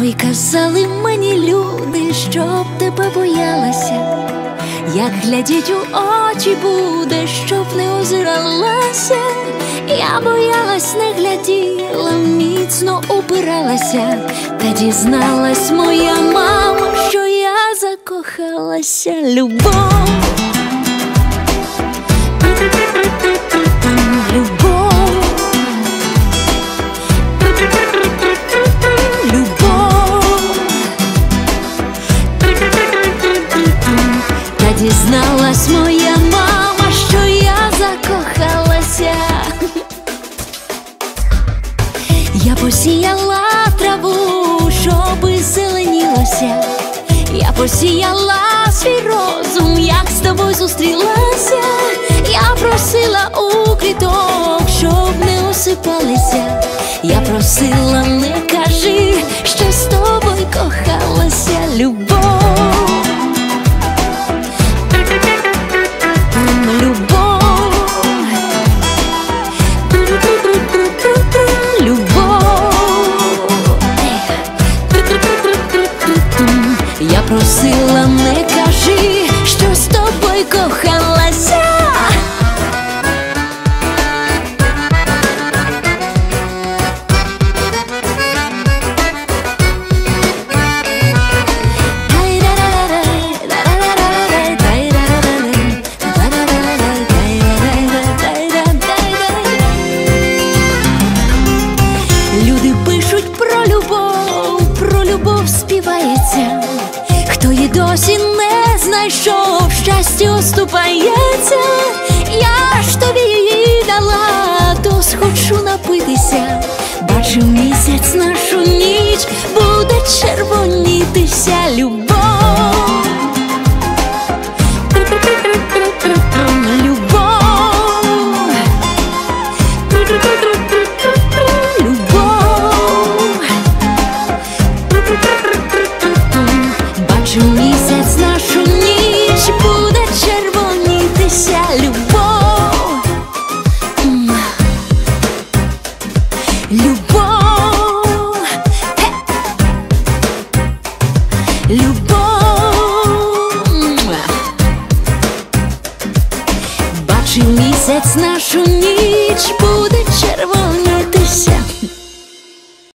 Ой, казали мені люди, щоб тебе боялася, як глядіть у очі буде, щоб не озиралася, я боялась, не гляділа, міцно упиралася, та дізналась моя мама, що я закохалася, любов. Та дізналась моя мама, що я закохалася. Я посіяла траву, щоби зеленілося. Я посіяла свій розум, як з тобою зустрілася. Я просила у квіток, щоб не осипалися. Я просила, не кажи, що з тобою кохалася любов. Просила, не кажи, що з тобою кохалася. Люди пишуть про любов, про любов співається. Досі не знайшов, щастя оступається. Я ж тобі її дала, то схочу напитися. Бачу місяць нашу ніч, буде червонітися. Любов. Любов, э. любов, бачив місяць нашу ніч, буде червонятися.